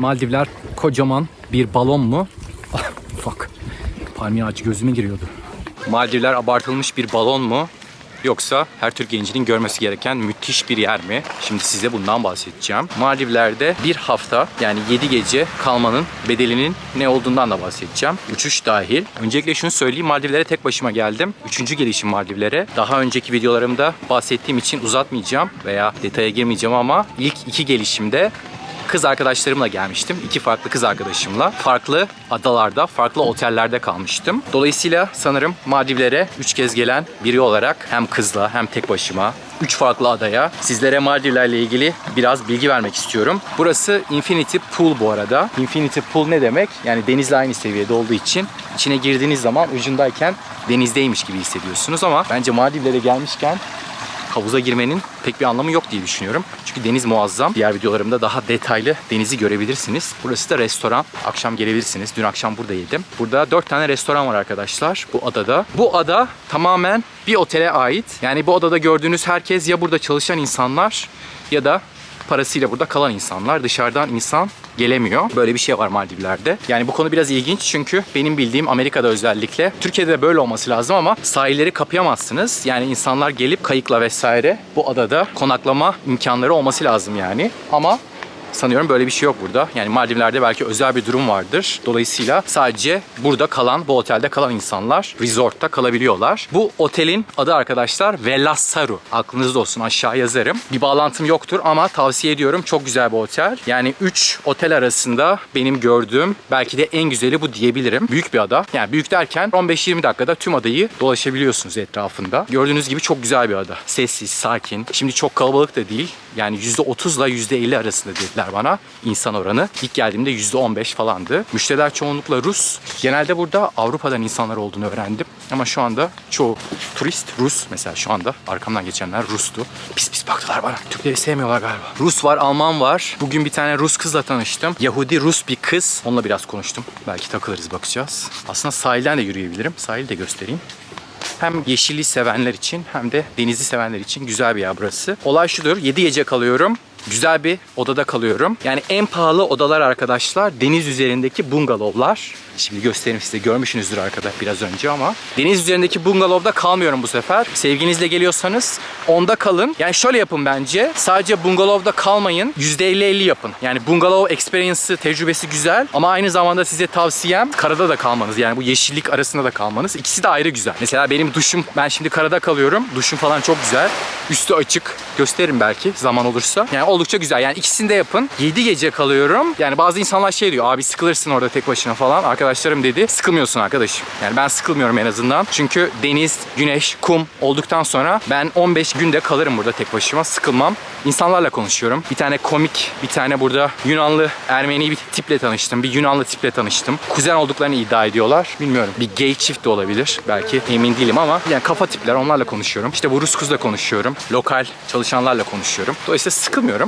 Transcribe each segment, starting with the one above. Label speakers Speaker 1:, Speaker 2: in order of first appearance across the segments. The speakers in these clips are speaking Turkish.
Speaker 1: Maldivler kocaman bir balon mu? Ah, fuck. Palmiye ağacı gözüme giriyordu. Maldivler abartılmış bir balon mu? Yoksa her Türk gencinin görmesi gereken müthiş bir yer mi? Şimdi size bundan bahsedeceğim. Maldivler'de bir hafta yani 7 gece kalmanın bedelinin ne olduğundan da bahsedeceğim. Uçuş dahil. Öncelikle şunu söyleyeyim. Maldivlere tek başıma geldim. Üçüncü gelişim Maldivlere. Daha önceki videolarımda bahsettiğim için uzatmayacağım veya detaya girmeyeceğim ama ilk iki gelişimde kız arkadaşlarımla gelmiştim. İki farklı kız arkadaşımla. Farklı adalarda, farklı otellerde kalmıştım. Dolayısıyla sanırım Maldivlere 3 kez gelen biri olarak hem kızla hem tek başıma 3 farklı adaya sizlere Maldivlerle ilgili biraz bilgi vermek istiyorum. Burası Infinity Pool bu arada. Infinity Pool ne demek? Yani denizle aynı seviyede olduğu için içine girdiğiniz zaman ucundayken denizdeymiş gibi hissediyorsunuz ama bence Maldivlere gelmişken havuza girmenin pek bir anlamı yok diye düşünüyorum. Çünkü deniz muazzam. Diğer videolarımda daha detaylı denizi görebilirsiniz. Burası da restoran. Akşam gelebilirsiniz. Dün akşam burada yedim. Burada 4 tane restoran var arkadaşlar bu adada. Bu ada tamamen bir otele ait. Yani bu adada gördüğünüz herkes ya burada çalışan insanlar ya da parasıyla burada kalan insanlar. Dışarıdan insan gelemiyor. Böyle bir şey var Maldivler'de. Yani bu konu biraz ilginç çünkü benim bildiğim Amerika'da özellikle Türkiye'de de böyle olması lazım ama sahilleri kapayamazsınız. Yani insanlar gelip kayıkla vesaire bu adada konaklama imkanları olması lazım yani. Ama Sanıyorum böyle bir şey yok burada. Yani Maldivler'de belki özel bir durum vardır. Dolayısıyla sadece burada kalan, bu otelde kalan insanlar resortta kalabiliyorlar. Bu otelin adı arkadaşlar Velassaru. Aklınızda olsun aşağı yazarım. Bir bağlantım yoktur ama tavsiye ediyorum. Çok güzel bir otel. Yani 3 otel arasında benim gördüğüm belki de en güzeli bu diyebilirim. Büyük bir ada. Yani büyük derken 15-20 dakikada tüm adayı dolaşabiliyorsunuz etrafında. Gördüğünüz gibi çok güzel bir ada. Sessiz, sakin. Şimdi çok kalabalık da değil. Yani %30 ile %50 arasında dediler bana insan oranı. İlk geldiğimde %15 falandı. Müşteriler çoğunlukla Rus. Genelde burada Avrupa'dan insanlar olduğunu öğrendim. Ama şu anda çoğu turist Rus. Mesela şu anda arkamdan geçenler Rus'tu. Pis pis baktılar bana. Türkleri sevmiyorlar galiba. Rus var, Alman var. Bugün bir tane Rus kızla tanıştım. Yahudi Rus bir kız. Onunla biraz konuştum. Belki takılırız bakacağız. Aslında sahilden de yürüyebilirim. Sahil de göstereyim. Hem yeşilliği sevenler için hem de denizi sevenler için güzel bir yer burası. Olay şudur. 7 gece kalıyorum. Güzel bir odada kalıyorum. Yani en pahalı odalar arkadaşlar deniz üzerindeki bungalovlar. Şimdi göstereyim size görmüşsünüzdür arkadaş biraz önce ama. Deniz üzerindeki bungalovda kalmıyorum bu sefer. Sevginizle geliyorsanız onda kalın. Yani şöyle yapın bence. Sadece bungalovda kalmayın. %50-50 yapın. Yani bungalov experience'ı, tecrübesi güzel. Ama aynı zamanda size tavsiyem karada da kalmanız. Yani bu yeşillik arasında da kalmanız. İkisi de ayrı güzel. Mesela benim duşum, ben şimdi karada kalıyorum. Duşum falan çok güzel. Üstü açık. Gösteririm belki zaman olursa. Yani oldukça güzel. Yani ikisini de yapın. 7 gece kalıyorum. Yani bazı insanlar şey diyor. Abi sıkılırsın orada tek başına falan. Arkadaşlarım dedi. Sıkılmıyorsun arkadaşım. Yani ben sıkılmıyorum en azından. Çünkü deniz, güneş, kum olduktan sonra ben 15 günde kalırım burada tek başıma. Sıkılmam. İnsanlarla konuşuyorum. Bir tane komik, bir tane burada Yunanlı, Ermeni bir tiple tanıştım. Bir Yunanlı tiple tanıştım. Kuzen olduklarını iddia ediyorlar. Bilmiyorum. Bir gay çift de olabilir. Belki emin değilim ama yani kafa tipler onlarla konuşuyorum. İşte bu Rus kızla konuşuyorum. Lokal çalışanlarla konuşuyorum. Dolayısıyla sıkılmıyorum.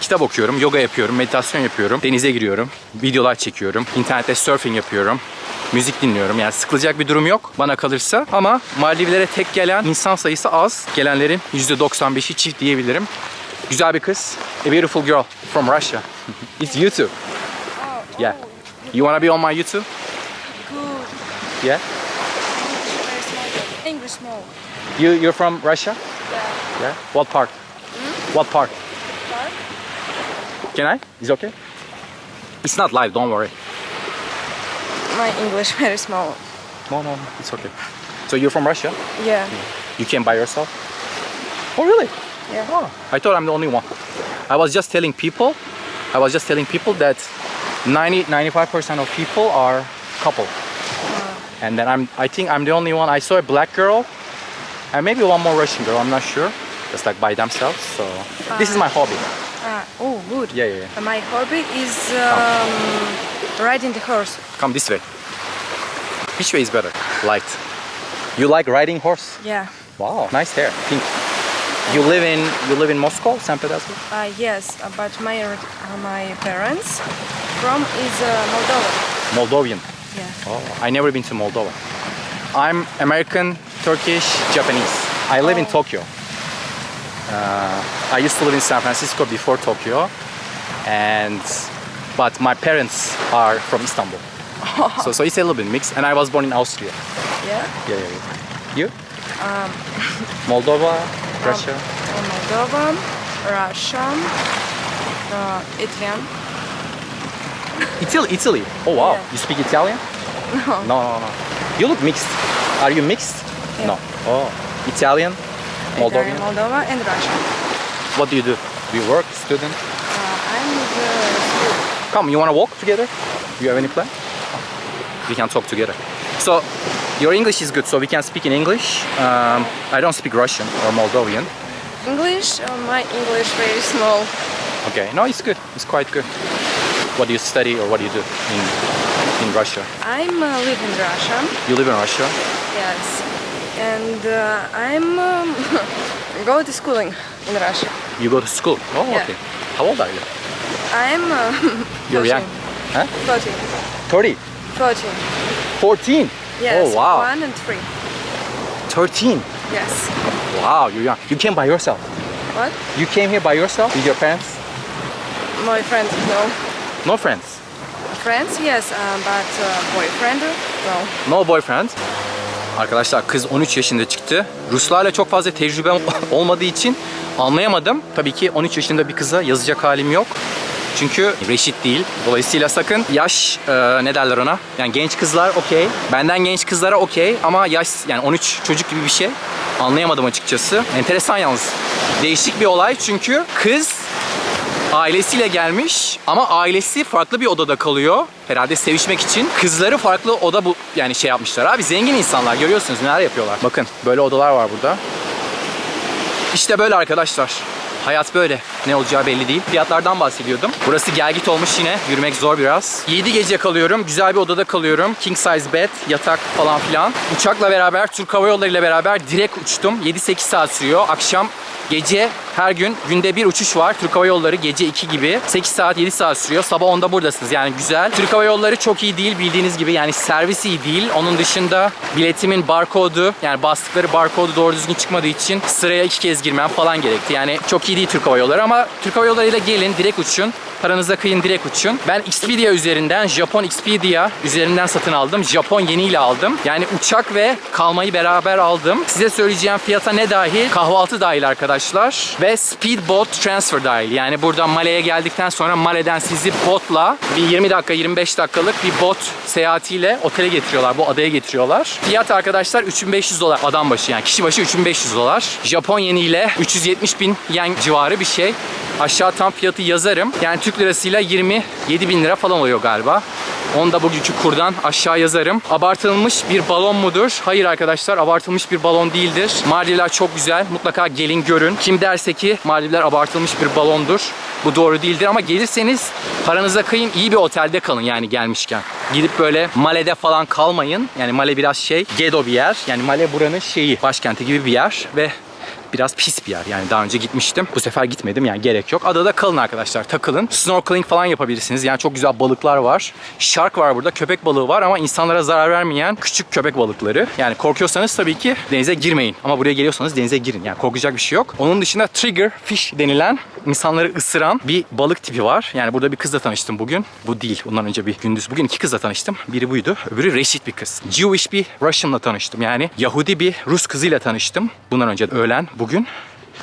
Speaker 1: Kitap okuyorum, yoga yapıyorum, meditasyon yapıyorum, denize giriyorum, videolar çekiyorum, internette surfing yapıyorum, müzik dinliyorum. Yani sıkılacak bir durum yok bana kalırsa. Ama Maldivlere tek gelen insan sayısı az. Gelenlerin %95'i çift diyebilirim. Güzel bir kız. A beautiful girl from Russia. It's YouTube. Yeah. You wanna be on my YouTube?
Speaker 2: Good.
Speaker 1: Yeah.
Speaker 2: English small.
Speaker 1: You you're from Russia?
Speaker 2: Yeah.
Speaker 1: Yeah. What part? What part?
Speaker 2: Part?
Speaker 1: Can I? Is okay? It's not live, don't worry.
Speaker 2: My English very small.
Speaker 1: No, no, no, it's okay. So you're from Russia?
Speaker 2: Yeah.
Speaker 1: You came by yourself? Oh, really?
Speaker 2: Yeah.
Speaker 1: Oh, I thought I'm the only one. I was just telling people, I was just telling people that 90, 95% of people are couple. And then I'm, I think I'm the only one. I saw a black girl and maybe one more Russian girl, I'm not sure. Just like by themselves. So this is my hobby.
Speaker 2: Good.
Speaker 1: Yeah, yeah, yeah.
Speaker 2: My hobby is um, riding the horse.
Speaker 1: Come this way. Which way is better? Light. You like riding horse?
Speaker 2: Yeah.
Speaker 1: Wow, nice hair, pink. You live in you live in Moscow, St. Petersburg?
Speaker 2: Uh, yes, uh, but my uh, my parents from is uh, Moldova.
Speaker 1: Moldovan.
Speaker 2: Yeah.
Speaker 1: Oh, I never been to Moldova. I'm American, Turkish, Japanese. I live in
Speaker 2: Oh.
Speaker 1: Tokyo. Uh, I used to live in San Francisco before Tokyo, and but my parents are from Istanbul. so, so it's a little bit mixed. And I was born in Austria.
Speaker 2: Yeah.
Speaker 1: Yeah, yeah, yeah. You? Um, Moldova, Russia.
Speaker 2: Uh, Moldova, Russia, uh, Italian.
Speaker 1: Italy, Italy. Oh wow,
Speaker 2: Yeah.
Speaker 1: you speak Italian?
Speaker 2: No.
Speaker 1: No, no, no. You look mixed. Are you mixed?
Speaker 2: Yeah.
Speaker 1: No. Oh, Italian, Moldovan.
Speaker 2: Italian, Moldova, and Russia.
Speaker 1: What do you do? Do you work, student?
Speaker 2: Uh, I'm the school.
Speaker 1: Come, you want to walk together? Do you have any plan? We can talk together. So, your English is good, so we can speak in English. Um, I don't speak Russian or Moldovan.
Speaker 2: English. Uh, my English very small.
Speaker 1: Okay, no, it's good. It's quite good. What do you study or what do you do in in Russia?
Speaker 2: I'm uh, live in Russia.
Speaker 1: You live in Russia.
Speaker 2: Yes. And uh, I'm um, go to schooling in Russia.
Speaker 1: You go to school. Oh,
Speaker 2: Yeah.
Speaker 1: okay. How old are you?
Speaker 2: I'm uh,
Speaker 1: You're
Speaker 2: 14.
Speaker 1: young. Huh?
Speaker 2: 14.
Speaker 1: 30.
Speaker 2: 14.
Speaker 1: 14.
Speaker 2: Yes.
Speaker 1: Oh, wow.
Speaker 2: One and three.
Speaker 1: 13.
Speaker 2: Yes.
Speaker 1: Wow, you're young. You came by yourself.
Speaker 2: What?
Speaker 1: You came here by yourself with your parents?
Speaker 2: My friend, no.
Speaker 1: No friends.
Speaker 2: Friends, yes, um, but uh, boyfriend, no.
Speaker 1: No boyfriend. Arkadaşlar kız 13 yaşında çıktı. Ruslarla çok fazla tecrübem olmadığı için anlayamadım. Tabii ki 13 yaşında bir kıza yazacak halim yok. Çünkü reşit değil. Dolayısıyla sakın yaş e, ne derler ona? Yani genç kızlar okey. Benden genç kızlara okey ama yaş yani 13 çocuk gibi bir şey. Anlayamadım açıkçası. Enteresan yalnız. Değişik bir olay çünkü kız ailesiyle gelmiş ama ailesi farklı bir odada kalıyor. Herhalde sevişmek için. Kızları farklı oda bu yani şey yapmışlar. Abi zengin insanlar görüyorsunuz neler yapıyorlar. Bakın böyle odalar var burada. İşte böyle arkadaşlar. Hayat böyle. Ne olacağı belli değil. Fiyatlardan bahsediyordum. Burası gelgit olmuş yine. Yürümek zor biraz. 7 gece kalıyorum. Güzel bir odada kalıyorum. King size bed, yatak falan filan. Uçakla beraber, Türk Hava Yolları ile beraber direkt uçtum. 7-8 saat sürüyor. Akşam Gece her gün günde bir uçuş var. Türk Hava Yolları gece 2 gibi. 8 saat 7 saat sürüyor. Sabah 10'da buradasınız. Yani güzel. Türk Hava Yolları çok iyi değil bildiğiniz gibi. Yani servis iyi değil. Onun dışında biletimin barkodu yani bastıkları barkodu doğru düzgün çıkmadığı için sıraya iki kez girmem falan gerekti. Yani çok iyi değil Türk Hava Yolları ama Türk Hava Yolları ile gelin direkt uçun. Paranıza kıyın direkt uçun. Ben Expedia üzerinden, Japon Expedia üzerinden satın aldım. Japon yeniyle aldım. Yani uçak ve kalmayı beraber aldım. Size söyleyeceğim fiyata ne dahil? Kahvaltı dahil arkadaşlar. Ve speedboat transfer dahil. Yani buradan Male'ye geldikten sonra Male'den sizi botla bir 20 dakika 25 dakikalık bir bot seyahatiyle otele getiriyorlar. Bu adaya getiriyorlar. Fiyat arkadaşlar 3500 dolar adam başı yani kişi başı 3500 dolar. Japon yeniyle 370 bin yen civarı bir şey. Aşağı tam fiyatı yazarım. Yani Türk lirasıyla 27 bin lira falan oluyor galiba. Onu da bugünkü kurdan aşağı yazarım. Abartılmış bir balon mudur? Hayır arkadaşlar abartılmış bir balon değildir. Maldivler çok güzel. Mutlaka gelin görün. Kim derse ki Maldivler abartılmış bir balondur. Bu doğru değildir ama gelirseniz paranıza kıyın iyi bir otelde kalın yani gelmişken. Gidip böyle Male'de falan kalmayın. Yani Male biraz şey ghetto bir yer. Yani Male buranın şeyi başkenti gibi bir yer ve biraz pis bir yer. Yani daha önce gitmiştim. Bu sefer gitmedim yani gerek yok. Adada kalın arkadaşlar takılın. Snorkeling falan yapabilirsiniz. Yani çok güzel balıklar var. Shark var burada. Köpek balığı var ama insanlara zarar vermeyen küçük köpek balıkları. Yani korkuyorsanız tabii ki denize girmeyin. Ama buraya geliyorsanız denize girin. Yani korkacak bir şey yok. Onun dışında trigger fish denilen insanları ısıran bir balık tipi var. Yani burada bir kızla tanıştım bugün. Bu değil. Ondan önce bir gündüz. Bugün iki kızla tanıştım. Biri buydu. Öbürü reşit bir kız. Jewish bir Russian'la tanıştım. Yani Yahudi bir Rus kızıyla tanıştım. Bundan önce öğlen bugün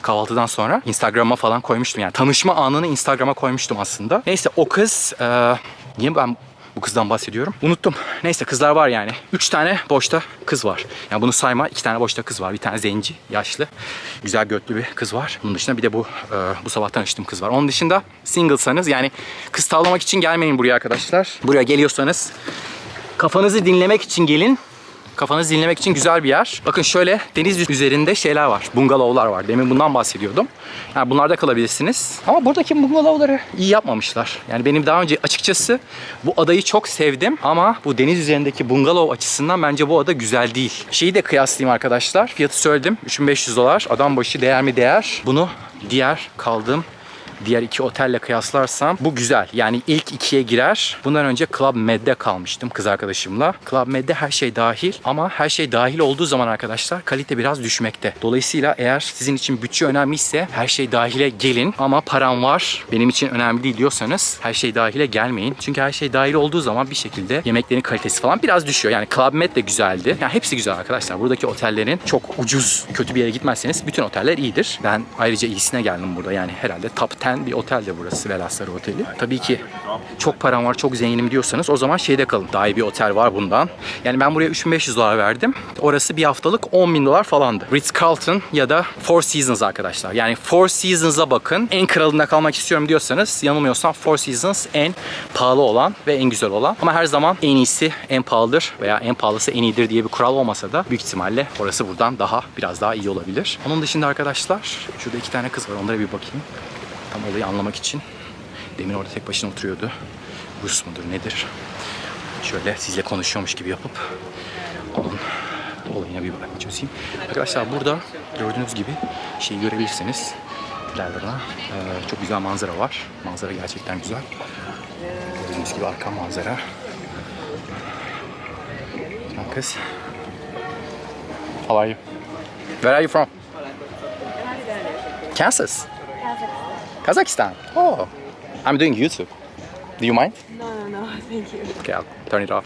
Speaker 1: kahvaltıdan sonra Instagram'a falan koymuştum. Yani tanışma anını Instagram'a koymuştum aslında. Neyse o kız e, niye ben bu kızdan bahsediyorum? Unuttum. Neyse kızlar var yani. Üç tane boşta kız var. Yani bunu sayma. iki tane boşta kız var. Bir tane zenci, yaşlı, güzel götlü bir kız var. Bunun dışında bir de bu e, bu sabah tanıştığım kız var. Onun dışında singlesanız yani kız tavlamak için gelmeyin buraya arkadaşlar. Buraya geliyorsanız kafanızı dinlemek için gelin. Kafanızı dinlemek için güzel bir yer. Bakın şöyle deniz üzerinde şeyler var. Bungalovlar var. Demin bundan bahsediyordum. Yani bunlarda kalabilirsiniz. Ama buradaki bungalovları iyi yapmamışlar. Yani benim daha önce açıkçası bu adayı çok sevdim. Ama bu deniz üzerindeki bungalov açısından bence bu ada güzel değil. Şeyi de kıyaslayayım arkadaşlar. Fiyatı söyledim. 3500 dolar. Adam başı değer mi değer? Bunu diğer kaldığım diğer iki otelle kıyaslarsam bu güzel. Yani ilk ikiye girer. Bundan önce Club Med'de kalmıştım kız arkadaşımla. Club Med'de her şey dahil ama her şey dahil olduğu zaman arkadaşlar kalite biraz düşmekte. Dolayısıyla eğer sizin için bütçe önemliyse her şey dahile gelin ama param var benim için önemli değil diyorsanız her şey dahile gelmeyin. Çünkü her şey dahil olduğu zaman bir şekilde yemeklerin kalitesi falan biraz düşüyor. Yani Club Med de güzeldi. Yani hepsi güzel arkadaşlar. Buradaki otellerin çok ucuz, kötü bir yere gitmezseniz bütün oteller iyidir. Ben ayrıca iyisine geldim burada. Yani herhalde top 10 bir otel de burası Velasları Oteli. Tabii ki çok param var, çok zenginim diyorsanız o zaman şeyde kalın. Daha iyi bir otel var bundan. Yani ben buraya 3500 dolar verdim. Orası bir haftalık 10 bin dolar falandı. Ritz Carlton ya da Four Seasons arkadaşlar. Yani Four Seasons'a bakın. En kralında kalmak istiyorum diyorsanız yanılmıyorsam Four Seasons en pahalı olan ve en güzel olan. Ama her zaman en iyisi en pahalıdır veya en pahalısı en iyidir diye bir kural olmasa da büyük ihtimalle orası buradan daha biraz daha iyi olabilir. Onun dışında arkadaşlar şurada iki tane kız var onlara bir bakayım. Tam olayı anlamak için. Demin orada tek başına oturuyordu. Rus mudur nedir? Şöyle sizle konuşuyormuş gibi yapıp onun olayına bir bakayım çözeyim. Arkadaşlar burada gördüğünüz gibi şeyi görebilirsiniz. Eee, çok güzel manzara var. Manzara gerçekten güzel. Gördüğünüz gibi arka manzara. Kız. How are you? Where are you from? Kansas. Kazakhstan. Oh, I'm doing YouTube. Do you mind?
Speaker 2: No, no, no, thank you.
Speaker 1: Okay, I'll turn it off.